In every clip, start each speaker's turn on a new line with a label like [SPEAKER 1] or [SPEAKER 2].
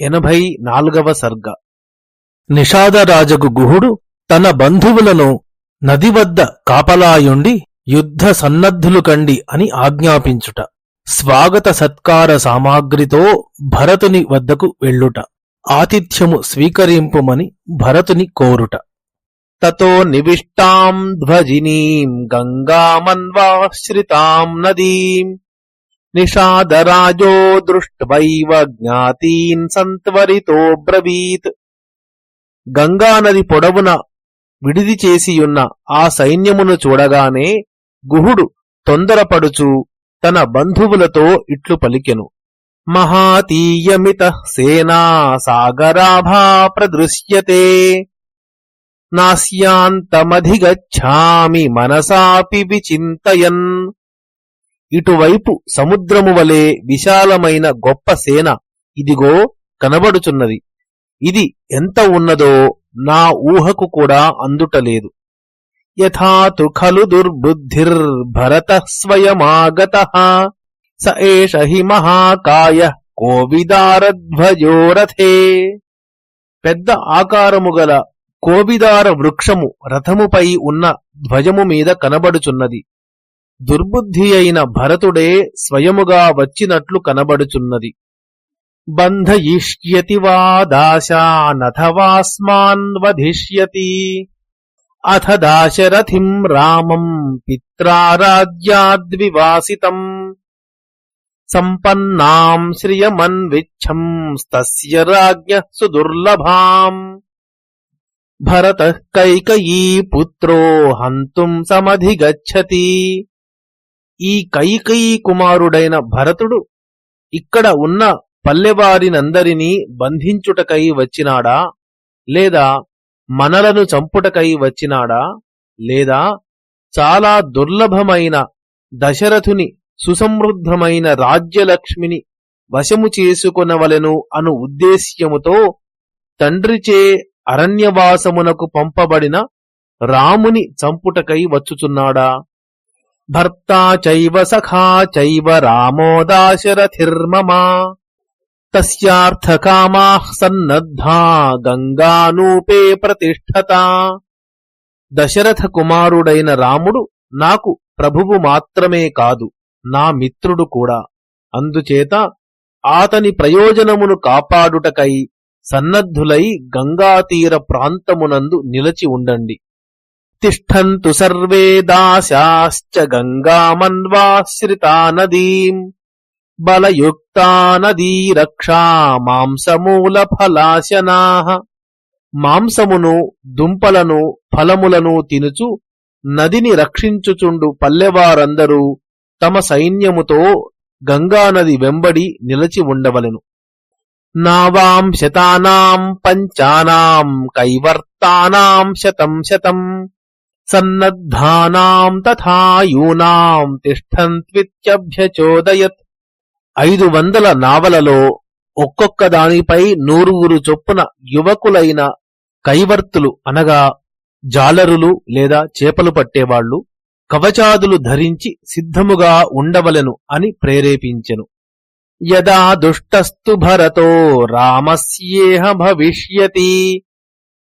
[SPEAKER 1] ఎనభై నాలుగవ సర్గ.
[SPEAKER 2] నిషాదరాజగు గుహుడు తన బంధువులను నది వద్ద కాపలాయుండి యుద్ధ సన్నద్ధులు కండి అని ఆజ్ఞాపించుట. స్వాగత సత్కార సామాగ్రితో భరతుని వద్దకు వెళ్ళుట. ఆతిథ్యము స్వీకరింపుమని భరతుని కోరుట.
[SPEAKER 1] తతో నివిష్టాం ధ్వజినీం గంగామన్వాశ్రితాం నదీం నిషాదరాజో దృష్ట్వైవ జ్ఞాతీన్ సంత్వరితో బ్రవీత్. గంగానది పొడవున విడిది చేసియున్న ఆ సైన్యమును చూడగానే గుహుడు తొందరపడుచు తన బంధువులతో ఇట్లు పలికెను. మహాతీయమిత సేనా సాగరాభా ప్రదృశ్యతే. నాస్యాంతమధిగచ్చామి మనసాపి విచింతయన్. ఇటువైపు సముద్రము వలె విశాలమైన గొప్ప సేన ఇదిగో కనబడుచున్నది. ఇది ఎంత ఉన్నదో నా ఊహకు కూడా అందుటలేదు యథాతు ఖలు దుర్బుద్ధిర్భరత స్వయమాగత స ఏష హి మహాకాయ కోవిదారధ్వజోరథే. పెద్ద ఆకారము గల కోవిదార వృక్షము రథముపై ఉన్న ధ్వజము మీద కనబడుచున్నది. దుర్బుద్ధి అయిన భరతుడే స్వయముగా వచ్చినట్లు కనబడుచున్నది. బంధయిష్యతి వా దాశానథవాస్మాన్వధిష్యతి అథ దాశరథిం రామం పిత్రారాజ్యాద్వివాసితం సంపన్నాం శ్రియమన్విచ్ఛం స్తస్య రాజ్ఞ సుదుర్లభాం. భరత కైకయీ పుత్రో హంతుం సమధిగచ్చతి. ఈ కైకయీ కుమారుడైన భరతుడు ఇక్కడ ఉన్న పల్లెవారినందరినీ బంధించుటకై వచ్చినాడా? లేదా మనలను చంపుటకై వచ్చినాడా? లేదా చాలా దుర్లభమైన దశరథుని సుసమృద్ధమైన రాజ్యలక్ష్మిని వశము చేసుకొనవలెను అను ఉద్దేశ్యముతో తండ్రిచే అరణ్యవాసమునకు పంపబడిన రాముని చంపుటకై వచ్చుచున్నాడా? భర్తా చైవ సఖా చైవ రామో దాశరథిర్మమా తస్యార్థకామాః సన్నద్ధా గంగానూపే ప్రతిష్ఠత దశరథ కుమారుడైన రాముడు నాకు ప్రభువు మాత్రమే కాదు నా మిత్రుడు కూడా. అందుచేత ఆతని ప్రయోజనమును కాపాడుటకై సన్నద్ధులై గంగాతీర ప్రాంతమునందు నిలచి ఉండండి. తిష్టంతు సర్వే దాశాశ్చ గంగామన్వాశ్రితా నదీం బలయుక్తా నదీ రక్షా మాంసమూల ఫలాశనా మాంసమును దుంపలను ఫలములను తినుచు నదిని రక్షించుచుండు పల్లెవారందరూ తమ సైన్యముతో గంగానది వెంబడి నిలచి ఉండవలెను. నావాం శతానాం పంచానాం కైవర్తానాం శతం శతం సన్నద్ధానాం తథా యూనాం తిష్టంత్విత్యభ్యచోదయత్ ఐదు వందల నావలలో ఒక్కొక్క దానిపై నూరుగురు చొప్పున యువకులైన కైవర్తులు అనగా జాలరులు లేదా చేపలు పట్టేవాళ్ళు కవచాదులు ధరించి సిద్ధముగా ఉండవలెను అని ప్రేరేపించెను. యదా దుష్టస్తు భరతో రామస్యేహ భవిష్యతి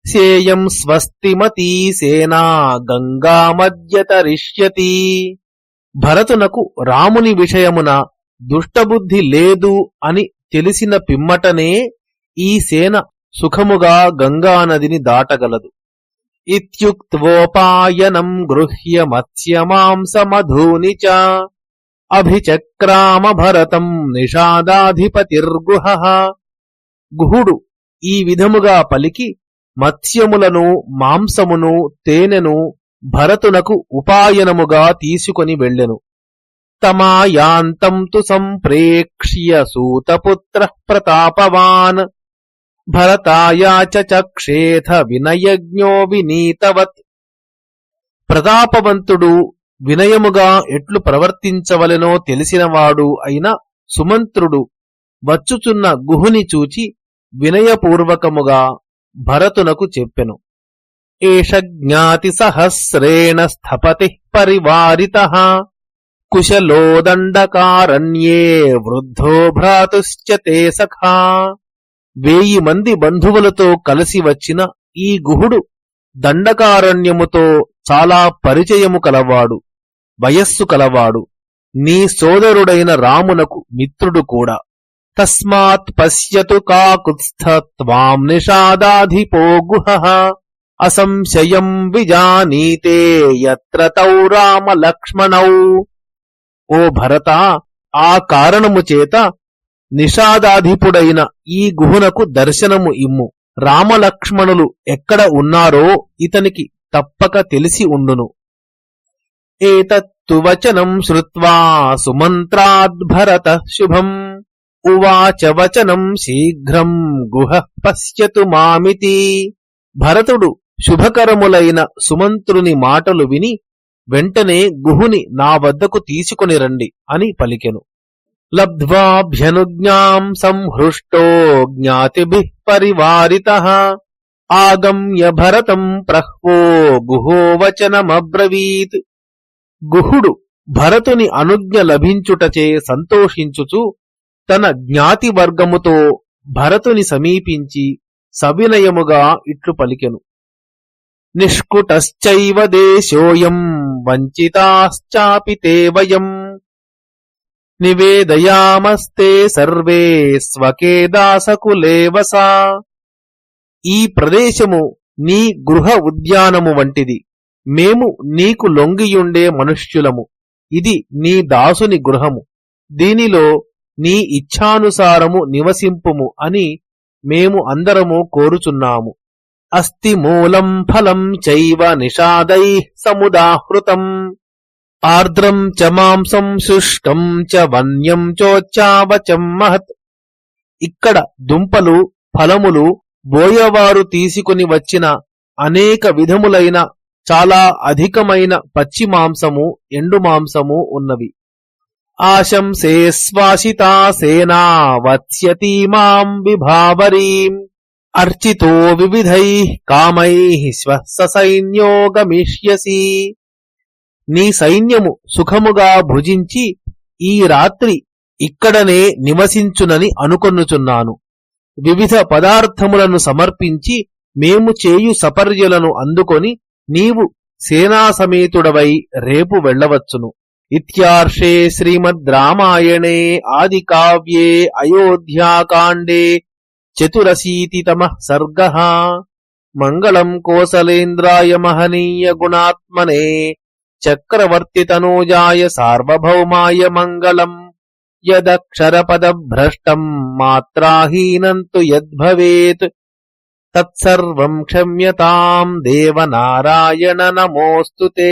[SPEAKER 1] సేయం స్వస్తిమతీ సేనా గంగామద్యతరిష్యతి భరతునకు రాముని విషయమున దుష్టబుద్ధి లేదు అని తెలిసిన పిమ్మటనే ఈ సేన సుఖముగా గంగానదిని దాటగలదు. ఇత్యుక్త్వోపాయనం గృహ్య మత్స్యమాంసమధూని చ అభిచక్రామ భరతం నిషాదాధిపతిర్గుహ. గుహుడు ఈ విధముగా పలికి మత్స్యములను మాంసమును తేనెను భరతునకు ఉపాయనముగా తీసుకొని వెళ్ళెను. తమాయాంతం తు సంప్రేక్ష్య సూతపుత్ర ప్రతాపవాన్. భరతాయా చ వినయజ్ఞో వినీతవత్. ప్రతాపవంతుడు వినయముగా ఎట్లు ప్రవర్తించవలెనో తెలిసినవాడు అయిన సుమంత్రుడు వచ్చుచున్న గుహుని చూచి వినయపూర్వకముగా భరతునకు చెప్పెను. ఏష జ్ఞాతి సహస్రేణ స్థపతి పరివారిత కుశలోదండకారణ్యే వృద్ధో భ్రాతుశ్చ తే సఖా. వేయి మంది బంధువులతో కలిసి వచ్చిన ఈ గుహుడు దండకారణ్యముతో చాలా పరిచయము కలవాడు వయస్సు కలవాడు నీ సోదరుడైన రామునకు మిత్రుడు కూడా. తస్మాత్ పశ్యతు కాకుత్స్థత్వాం నిషాదాధిపో గుహ. అసంశయం విజానీతే యత్ర తౌ రామ లక్ష్మణౌ. ఓ భరత ఆ కారణము చేత నిషాదాధిపుడైన ఈ గుహునకు దర్శనము ఇమ్ము. రామలక్ష్మణులు ఎక్కడ ఉన్నారో ఇతనికి తప్పక తెలిసి ఉండును. ఏతత్తు వచనం శ్రుత్వా సుమంత్రాద్భరత శుభం. ఉవాచ వచనం శీఘ్రం గుహ పశ్యతు మామితి. భరతుడు శుభకరములైన సుమంత్రుని మాటలు విని వెంటనే గుహుని నా వద్దకు తీసుకొని రండి అని పలికెను. లబ్ధ్వాభ్యనుజ్ఞాం సంహృష్టో జ్ఞాతిభిః పరివారితః. ఆగమ్య భరతం ప్రహ్వో గుహోవచనమబ్రవీత్ గుహుడు భరతుని అనుజ్ఞ లభించుటచే సంతోషించుచు తన జ్ఞాతి వర్గముతో భరతుని సమీపించి సవినయముగా ఇట్లు పలికెను. నిష్కుటశ్చైవ దేశోయం వంచితాశ్చాపి తేవయం నివేదయామస్తే సర్వే స్వకే దాసకులేవసా ఈ ప్రదేశము నీ గృహ ఉద్యానము వంటిది. మేము నీకు లొంగియుండే మనుష్యులము. ఇది నీ దాసుని గృహము. దీనిలో నీ ఇచ్ఛానుసారము నివసింపుము అని మేము అందరము కోరుచున్నాము. అస్తి మూలం ఫలం చైవ నిషాదై సముదాహృతం. ఆర్ద్రం చ మాంసం శుష్కం చ వన్యం చోచ్చావచం మహత్. ఇక్కడ దుంపలు ఫలములు బోయవారు తీసుకుని వచ్చిన అనేక విధములైన చాలా అధికమైన పచ్చి మాంసము ఎండు మాంసము ఉన్నవి. ఆశంసే శ్వాసితా సేనా వత్స్యతి మాం విభావరీం. అర్చితో వివిధై కామై శ్వస సైన్యో గమిష్యసి. నీ సైన్యము సుఖముగా భుజించి ఈ రాత్రి ఇక్కడనే నివసించునని అనుకొనుచున్నాను. వివిధ పదార్థములను సమర్పించి మేము చేయు సపర్యలను అందుకొని నీవు సేనాసమేతుడవై రేపు వెళ్ళవచ్చును. इत्यार्षे श्रीमद् रामायणे आदिकाव्ये अयोध्याकाण्डे चतुरशीतितमः सर्गः मङ्गलम् कोसलेन्द्राय महनीयगुणात्मने चक्रवर्तितनूजाय सार्वभौमाय मङ्गलम् यदक्षरपदभ्रष्टम् मात्राहीनम् तु यद्भवेत् तत्सर्वम् क्षम्यताम् देवनारायण नमोऽस्तु ते